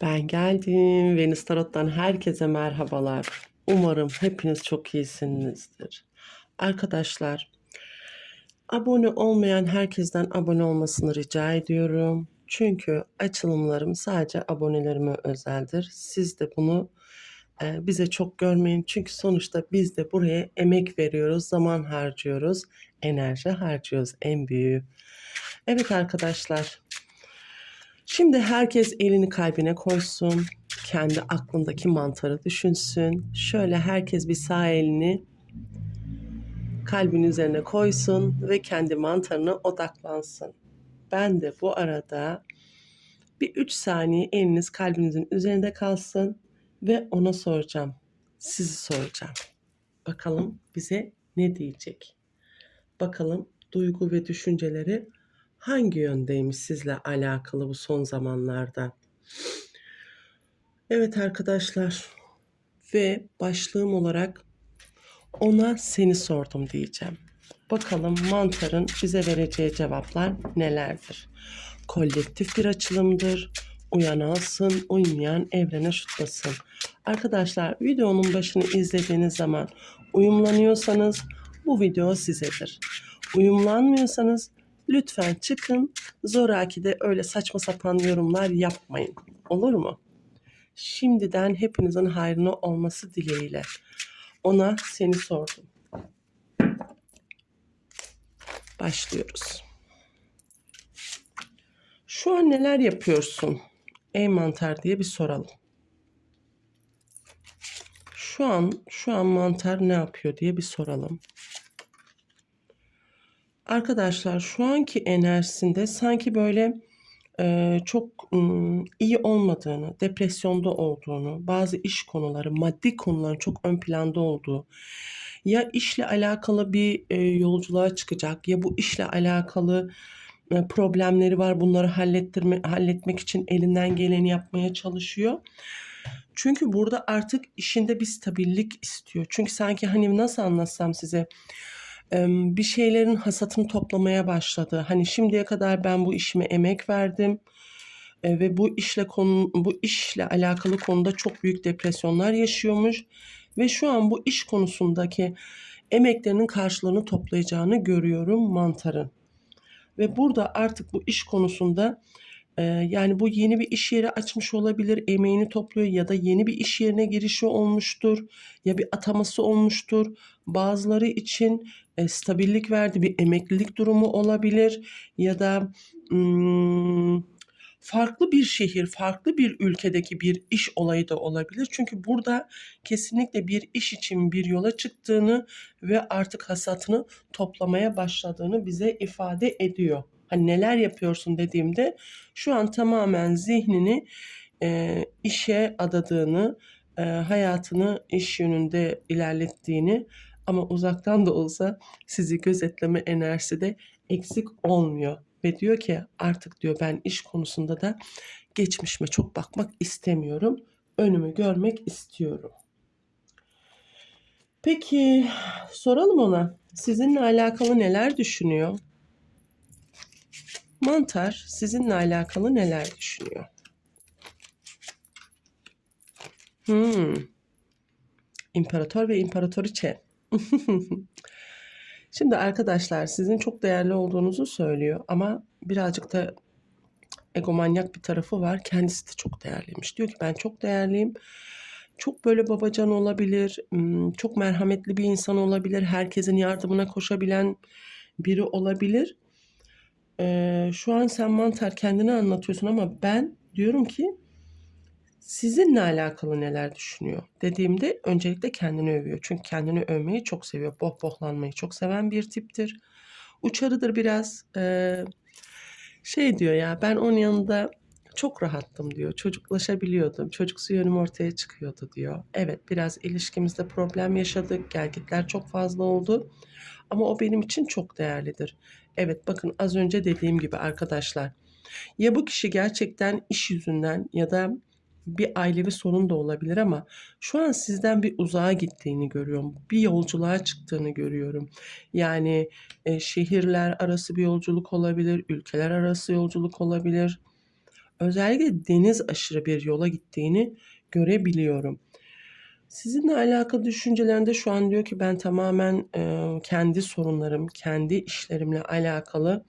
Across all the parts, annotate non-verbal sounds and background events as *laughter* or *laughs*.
Ben geldim. Venüs Tarot'tan herkese merhabalar. Umarım hepiniz çok iyisinizdir. Arkadaşlar, abone olmayan herkesten abone olmasını rica ediyorum. Çünkü açılımlarım sadece abonelerime özeldir. Siz de bunu e, bize çok görmeyin. Çünkü sonuçta biz de buraya emek veriyoruz, zaman harcıyoruz, enerji harcıyoruz en büyüğü. Evet arkadaşlar, Şimdi herkes elini kalbine koysun. Kendi aklındaki mantarı düşünsün. Şöyle herkes bir sağ elini kalbin üzerine koysun ve kendi mantarına odaklansın. Ben de bu arada bir 3 saniye eliniz kalbinizin üzerinde kalsın ve ona soracağım. Sizi soracağım. Bakalım bize ne diyecek? Bakalım duygu ve düşünceleri hangi yöndeymiş sizle alakalı bu son zamanlarda? Evet arkadaşlar ve başlığım olarak ona seni sordum diyeceğim. Bakalım mantarın bize vereceği cevaplar nelerdir? Kolektif bir açılımdır. Uyan alsın, uymayan evrene şutlasın. Arkadaşlar videonun başını izlediğiniz zaman uyumlanıyorsanız bu video sizedir. Uyumlanmıyorsanız lütfen çıkın. Zoraki de öyle saçma sapan yorumlar yapmayın. Olur mu? Şimdiden hepinizin hayrına olması dileğiyle. Ona seni sordum. Başlıyoruz. Şu an neler yapıyorsun? Ey mantar diye bir soralım. Şu an şu an mantar ne yapıyor diye bir soralım. Arkadaşlar şu anki enerjisinde sanki böyle e, çok ım, iyi olmadığını, depresyonda olduğunu, bazı iş konuları, maddi konuların çok ön planda olduğu, ya işle alakalı bir e, yolculuğa çıkacak ya bu işle alakalı e, problemleri var. Bunları hallettirme, halletmek için elinden geleni yapmaya çalışıyor. Çünkü burada artık işinde bir stabillik istiyor. Çünkü sanki hani nasıl anlatsam size bir şeylerin hasatını toplamaya başladı. Hani şimdiye kadar ben bu işime emek verdim ve bu işle konu bu işle alakalı konuda çok büyük depresyonlar yaşıyormuş ve şu an bu iş konusundaki emeklerinin karşılığını toplayacağını görüyorum mantarın. Ve burada artık bu iş konusunda yani bu yeni bir iş yeri açmış olabilir, emeğini topluyor ya da yeni bir iş yerine girişi olmuştur ya bir ataması olmuştur. Bazıları için e, stabillik verdi bir emeklilik durumu olabilir ya da hmm, farklı bir şehir, farklı bir ülkedeki bir iş olayı da olabilir. Çünkü burada kesinlikle bir iş için bir yola çıktığını ve artık hasatını toplamaya başladığını bize ifade ediyor. Hani neler yapıyorsun dediğimde şu an tamamen zihnini e, işe adadığını, e, hayatını iş yönünde ilerlettiğini ama uzaktan da olsa sizi gözetleme enerjisi de eksik olmuyor. Ve diyor ki artık diyor ben iş konusunda da geçmişime çok bakmak istemiyorum. Önümü görmek istiyorum. Peki soralım ona sizinle alakalı neler düşünüyor? Mantar sizinle alakalı neler düşünüyor? Hmm. İmparator ve imparatoriçe. *laughs* Şimdi arkadaşlar sizin çok değerli olduğunuzu söylüyor ama birazcık da egomanyak bir tarafı var. Kendisi de çok değerliymiş. Diyor ki ben çok değerliyim. Çok böyle babacan olabilir. Hmm, çok merhametli bir insan olabilir. Herkesin yardımına koşabilen biri olabilir. Ee, şu an sen mantar kendini anlatıyorsun ama ben diyorum ki sizinle alakalı neler düşünüyor dediğimde öncelikle kendini övüyor. Çünkü kendini övmeyi çok seviyor. Bohbohlanmayı çok seven bir tiptir. Uçarıdır biraz. Ee, şey diyor ya ben onun yanında çok rahattım diyor. Çocuklaşabiliyordum. Çocuksu yönüm ortaya çıkıyordu diyor. Evet biraz ilişkimizde problem yaşadık. Gelgitler çok fazla oldu. Ama o benim için çok değerlidir. Evet bakın az önce dediğim gibi arkadaşlar. Ya bu kişi gerçekten iş yüzünden ya da bir ailevi sorun da olabilir ama şu an sizden bir uzağa gittiğini görüyorum. Bir yolculuğa çıktığını görüyorum. Yani e, şehirler arası bir yolculuk olabilir, ülkeler arası yolculuk olabilir. özellikle deniz aşırı bir yola gittiğini görebiliyorum. Sizinle alakalı düşüncelerinde şu an diyor ki ben tamamen e, kendi sorunlarım, kendi işlerimle alakalı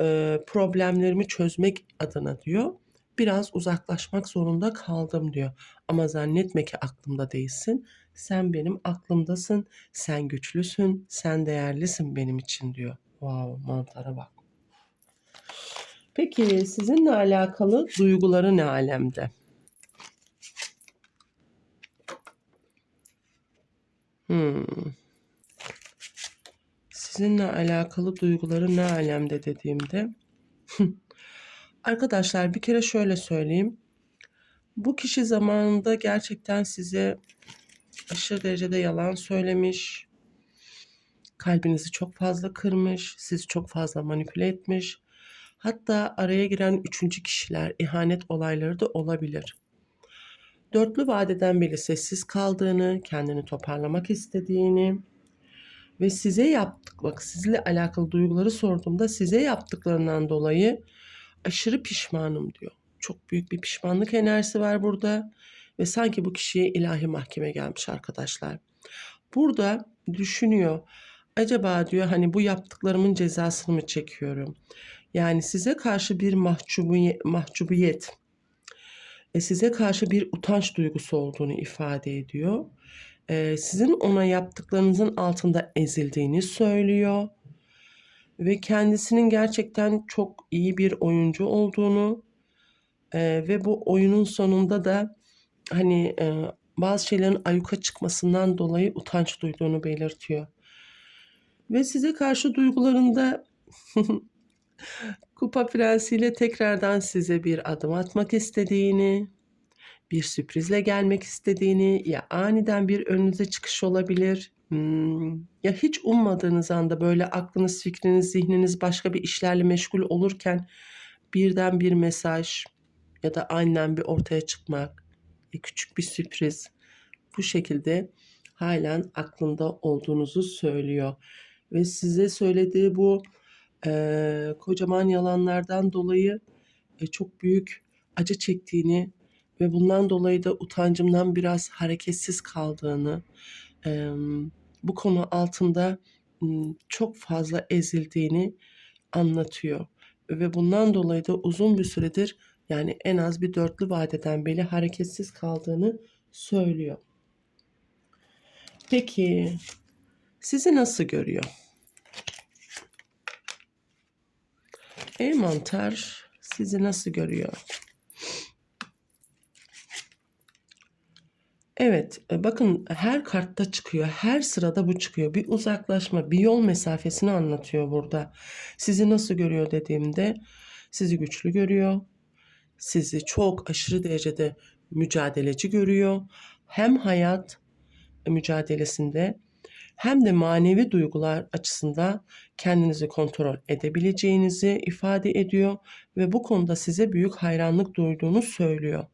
e, problemlerimi çözmek adına diyor. Biraz uzaklaşmak zorunda kaldım diyor. Ama zannetme ki aklımda değilsin. Sen benim aklımdasın. Sen güçlüsün. Sen değerlisin benim için diyor. Wow, mantara bak. Peki sizinle alakalı duyguları ne alemde? Hmm. Sizinle alakalı duyguları ne alemde dediğimde *laughs* arkadaşlar bir kere şöyle söyleyeyim. Bu kişi zamanında gerçekten size aşırı derecede yalan söylemiş. Kalbinizi çok fazla kırmış, sizi çok fazla manipüle etmiş. Hatta araya giren üçüncü kişiler, ihanet olayları da olabilir. Dörtlü vadeden beri sessiz kaldığını, kendini toparlamak istediğini ve size yaptık, bak sizle alakalı duyguları sorduğumda size yaptıklarından dolayı aşırı pişmanım diyor. Çok büyük bir pişmanlık enerjisi var burada ve sanki bu kişiye ilahi mahkeme gelmiş arkadaşlar. Burada düşünüyor. Acaba diyor hani bu yaptıklarımın cezasını mı çekiyorum? Yani size karşı bir mahcubiyet, mahcubiyet e, size karşı bir utanç duygusu olduğunu ifade ediyor. E, sizin ona yaptıklarınızın altında ezildiğini söylüyor. Ve kendisinin gerçekten çok iyi bir oyuncu olduğunu e, ve bu oyunun sonunda da hani bazı şeylerin ayuka çıkmasından dolayı utanç duyduğunu belirtiyor. Ve size karşı duygularında *laughs* Kupa Prensiyle tekrardan size bir adım atmak istediğini, bir sürprizle gelmek istediğini ya aniden bir önünüze çıkış olabilir. Hmm, ya hiç ummadığınız anda böyle aklınız, fikriniz, zihniniz başka bir işlerle meşgul olurken birden bir mesaj ya da aniden bir ortaya çıkmak, ya küçük bir sürpriz bu şekilde halen aklında olduğunuzu söylüyor. Ve size söylediği bu e, kocaman yalanlardan dolayı e, çok büyük acı çektiğini ve bundan dolayı da utancımdan biraz hareketsiz kaldığını, e, bu konu altında çok fazla ezildiğini anlatıyor. Ve bundan dolayı da uzun bir süredir yani en az bir dörtlü vadeden beri hareketsiz kaldığını söylüyor. Peki sizi nasıl görüyor? Ey mantar sizi nasıl görüyor? Evet, e, bakın her kartta çıkıyor, her sırada bu çıkıyor. Bir uzaklaşma, bir yol mesafesini anlatıyor burada. Sizi nasıl görüyor dediğimde, sizi güçlü görüyor, sizi çok aşırı derecede mücadeleci görüyor. Hem hayat mücadelesinde hem de manevi duygular açısından kendinizi kontrol edebileceğinizi ifade ediyor ve bu konuda size büyük hayranlık duyduğunu söylüyor.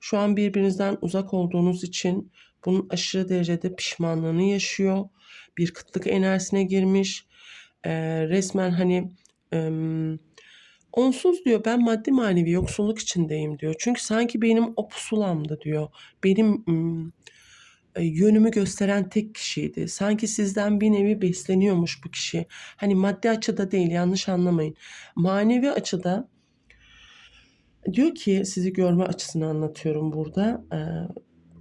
Şu an birbirinizden uzak olduğunuz için bunun aşırı derecede pişmanlığını yaşıyor. Bir kıtlık enerjisine girmiş. E, resmen hani e, onsuz diyor ben maddi manevi yoksulluk içindeyim diyor. Çünkü sanki benim o pusulamdı diyor. Benim e, yönümü gösteren tek kişiydi. Sanki sizden bir nevi besleniyormuş bu kişi. Hani maddi açıda değil yanlış anlamayın. Manevi açıda diyor ki sizi görme açısını anlatıyorum burada. E,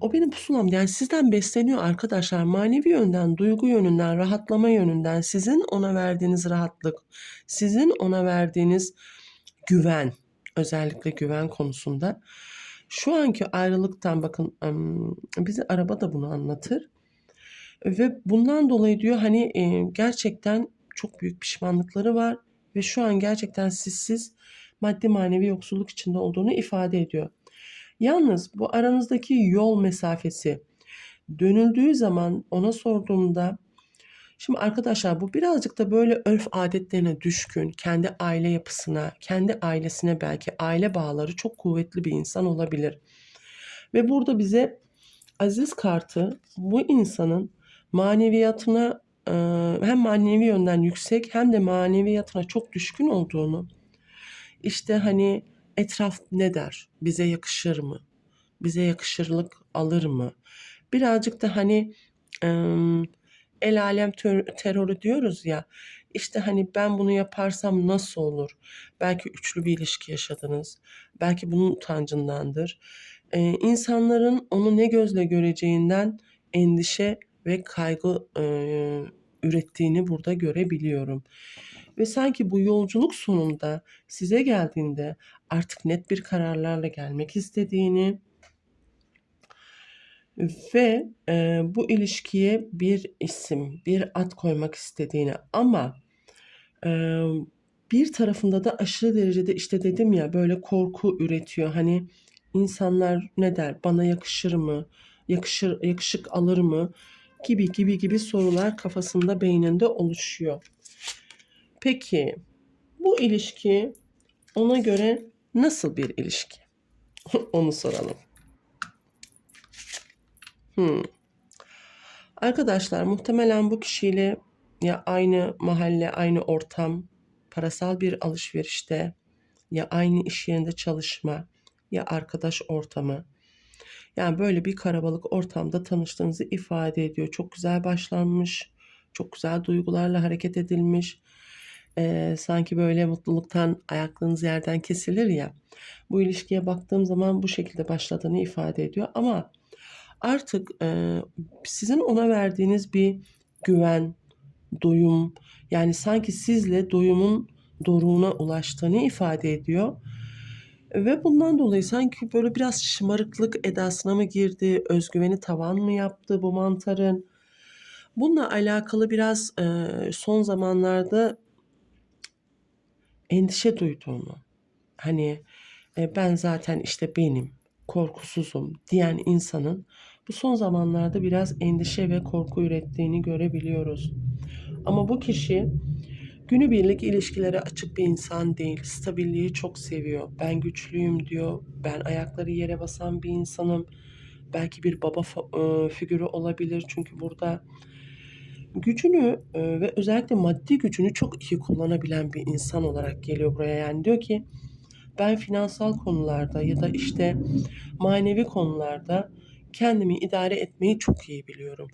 o benim pusulam yani sizden besleniyor arkadaşlar. Manevi yönden, duygu yönünden, rahatlama yönünden sizin ona verdiğiniz rahatlık, sizin ona verdiğiniz güven, özellikle güven konusunda şu anki ayrılıktan bakın bizi araba da bunu anlatır. Ve bundan dolayı diyor hani gerçekten çok büyük pişmanlıkları var ve şu an gerçekten sizsiz maddi manevi yoksulluk içinde olduğunu ifade ediyor. Yalnız bu aranızdaki yol mesafesi dönüldüğü zaman ona sorduğumda Şimdi arkadaşlar bu birazcık da böyle örf adetlerine düşkün, kendi aile yapısına, kendi ailesine belki aile bağları çok kuvvetli bir insan olabilir. Ve burada bize aziz kartı bu insanın maneviyatına e, hem manevi yönden yüksek hem de maneviyatına çok düşkün olduğunu işte hani etraf ne der? Bize yakışır mı? Bize yakışırlık alır mı? Birazcık da hani el alem ter- terörü diyoruz ya. İşte hani ben bunu yaparsam nasıl olur? Belki üçlü bir ilişki yaşadınız. Belki bunun utancındandır. Ee, insanların onu ne gözle göreceğinden endişe ve kaygı e, ürettiğini burada görebiliyorum. Ve sanki bu yolculuk sonunda size geldiğinde artık net bir kararlarla gelmek istediğini ve e, bu ilişkiye bir isim, bir ad koymak istediğini ama e, bir tarafında da aşırı derecede işte dedim ya böyle korku üretiyor. Hani insanlar ne der? Bana yakışır mı? Yakışır yakışık alır mı? gibi gibi gibi sorular kafasında beyninde oluşuyor. Peki bu ilişki ona göre nasıl bir ilişki? *laughs* Onu soralım. Hmm. Arkadaşlar muhtemelen bu kişiyle ya aynı mahalle, aynı ortam, parasal bir alışverişte ya aynı iş yerinde çalışma ya arkadaş ortamı. Yani böyle bir karabalık ortamda tanıştığınızı ifade ediyor. Çok güzel başlanmış, çok güzel duygularla hareket edilmiş. Ee, sanki böyle mutluluktan ayaklarınız yerden kesilir ya. Bu ilişkiye baktığım zaman bu şekilde başladığını ifade ediyor. Ama artık e, sizin ona verdiğiniz bir güven, doyum yani sanki sizle doyumun doruğuna ulaştığını ifade ediyor. Ve bundan dolayı sanki böyle biraz şımarıklık edasına mı girdi, özgüveni tavan mı yaptı bu mantarın? Bununla alakalı biraz e, son zamanlarda endişe duyduğunu, hani e, ben zaten işte benim, korkusuzum diyen insanın bu son zamanlarda biraz endişe ve korku ürettiğini görebiliyoruz. Ama bu kişi günübirlik ilişkilere açık bir insan değil. Stabilliği çok seviyor. Ben güçlüyüm diyor. Ben ayakları yere basan bir insanım. Belki bir baba e, figürü olabilir. Çünkü burada gücünü e, ve özellikle maddi gücünü çok iyi kullanabilen bir insan olarak geliyor buraya. Yani diyor ki ben finansal konularda ya da işte manevi konularda kendimi idare etmeyi çok iyi biliyorum.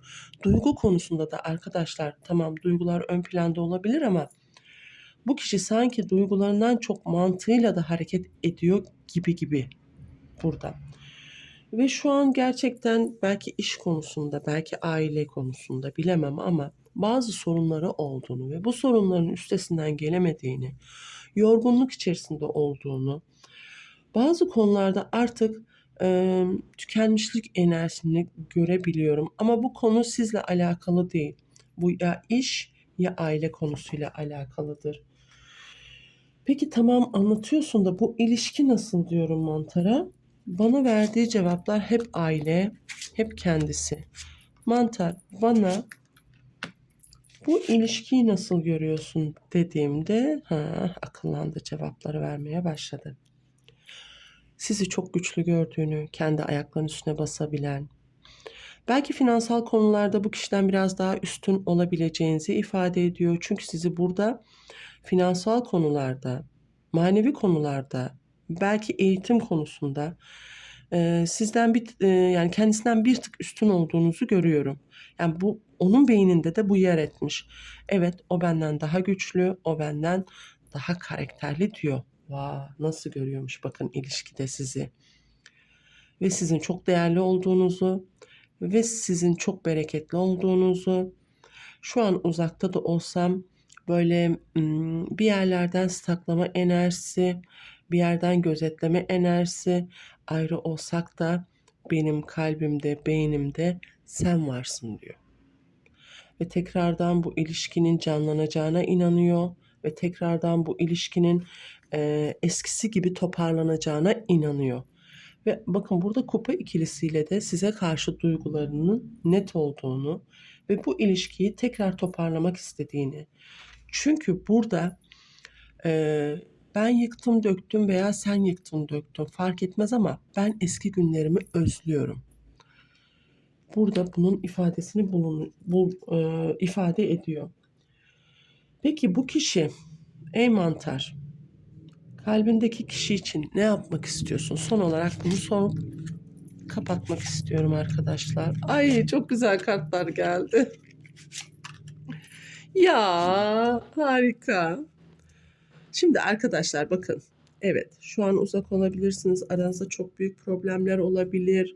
Duygu konusunda da arkadaşlar tamam duygular ön planda olabilir ama bu kişi sanki duygularından çok mantığıyla da hareket ediyor gibi gibi burada. Ve şu an gerçekten belki iş konusunda, belki aile konusunda bilemem ama bazı sorunları olduğunu ve bu sorunların üstesinden gelemediğini, yorgunluk içerisinde olduğunu, bazı konularda artık e, tükenmişlik enerjisini görebiliyorum. Ama bu konu sizle alakalı değil. Bu ya iş ya aile konusuyla alakalıdır. Peki tamam anlatıyorsun da bu ilişki nasıl diyorum mantara. Bana verdiği cevaplar hep aile, hep kendisi. Mantar bana bu ilişkiyi nasıl görüyorsun dediğimde ha, akıllandı cevapları vermeye başladı. Sizi çok güçlü gördüğünü, kendi ayaklarının üstüne basabilen, belki finansal konularda bu kişiden biraz daha üstün olabileceğinizi ifade ediyor. Çünkü sizi burada finansal konularda, manevi konularda, belki eğitim konusunda e, sizden bir e, yani kendisinden bir tık üstün olduğunuzu görüyorum. Yani bu onun beyninde de bu yer etmiş. Evet o benden daha güçlü, o benden daha karakterli diyor. Vaa nasıl görüyormuş bakın ilişkide sizi. Ve sizin çok değerli olduğunuzu ve sizin çok bereketli olduğunuzu şu an uzakta da olsam böyle bir yerlerden staklama enerjisi, bir yerden gözetleme enerjisi ayrı olsak da benim kalbimde, beynimde sen varsın diyor. Ve tekrardan bu ilişkinin canlanacağına inanıyor ve tekrardan bu ilişkinin e, eskisi gibi toparlanacağına inanıyor. Ve bakın burada kupa ikilisiyle de size karşı duygularının net olduğunu ve bu ilişkiyi tekrar toparlamak istediğini. Çünkü burada e, ben yıktım döktüm veya sen yıktın döktün fark etmez ama ben eski günlerimi özlüyorum. Burada bunun ifadesini bulun, bul, e, ifade ediyor. Peki bu kişi ey mantar Kalbindeki kişi için ne yapmak istiyorsun? Son olarak bunu sorup kapatmak istiyorum arkadaşlar. Ay çok güzel kartlar geldi. *laughs* Ya harika. Şimdi arkadaşlar bakın. Evet şu an uzak olabilirsiniz. Aranızda çok büyük problemler olabilir.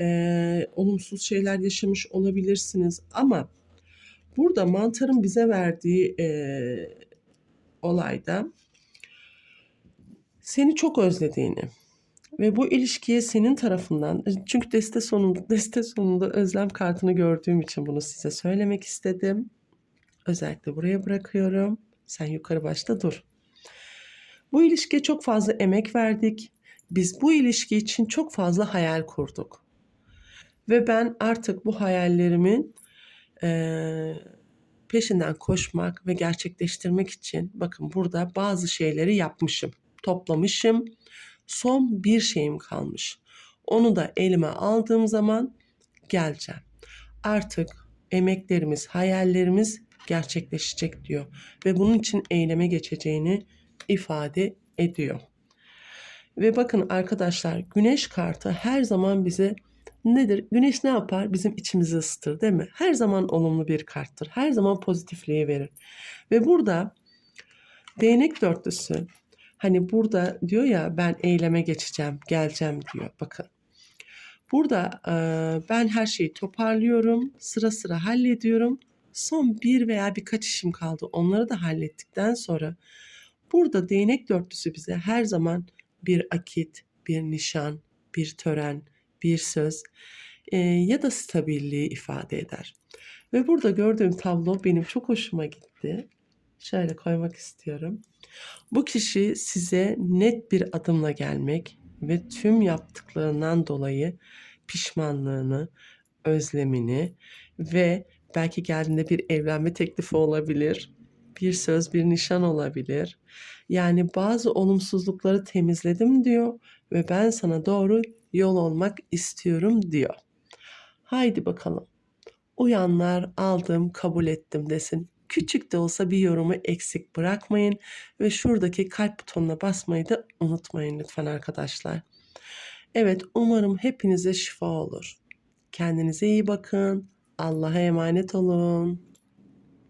Ee, olumsuz şeyler yaşamış olabilirsiniz. Ama burada mantarın bize verdiği ee, olayda seni çok özlediğini ve bu ilişkiye senin tarafından çünkü deste sonunda *laughs* deste sonunda özlem kartını gördüğüm için bunu size söylemek istedim. Özellikle buraya bırakıyorum. Sen yukarı başta dur. Bu ilişkiye çok fazla emek verdik. Biz bu ilişki için çok fazla hayal kurduk. Ve ben artık bu hayallerimin eee, peşinden koşmak ve gerçekleştirmek için bakın burada bazı şeyleri yapmışım, toplamışım. Son bir şeyim kalmış. Onu da elime aldığım zaman geleceğim. Artık emeklerimiz, hayallerimiz gerçekleşecek diyor ve bunun için eyleme geçeceğini ifade ediyor. Ve bakın arkadaşlar güneş kartı her zaman bize nedir? Güneş ne yapar? Bizim içimizi ısıtır değil mi? Her zaman olumlu bir karttır. Her zaman pozitifliği verir. Ve burada değnek dörtlüsü hani burada diyor ya ben eyleme geçeceğim, geleceğim diyor. Bakın. Burada e, ben her şeyi toparlıyorum, sıra sıra hallediyorum. Son bir veya birkaç işim kaldı. Onları da hallettikten sonra burada değnek dörtlüsü bize her zaman bir akit, bir nişan, bir tören, bir söz e, ya da stabilliği ifade eder. Ve burada gördüğüm tablo benim çok hoşuma gitti. Şöyle koymak istiyorum. Bu kişi size net bir adımla gelmek ve tüm yaptıklarından dolayı pişmanlığını, özlemini ve belki geldiğinde bir evlenme teklifi olabilir. Bir söz, bir nişan olabilir. Yani bazı olumsuzlukları temizledim diyor ve ben sana doğru yol olmak istiyorum diyor. Haydi bakalım. Uyanlar aldım, kabul ettim desin. Küçük de olsa bir yorumu eksik bırakmayın ve şuradaki kalp butonuna basmayı da unutmayın lütfen arkadaşlar. Evet, umarım hepinize şifa olur. Kendinize iyi bakın. Allah'a emanet olun.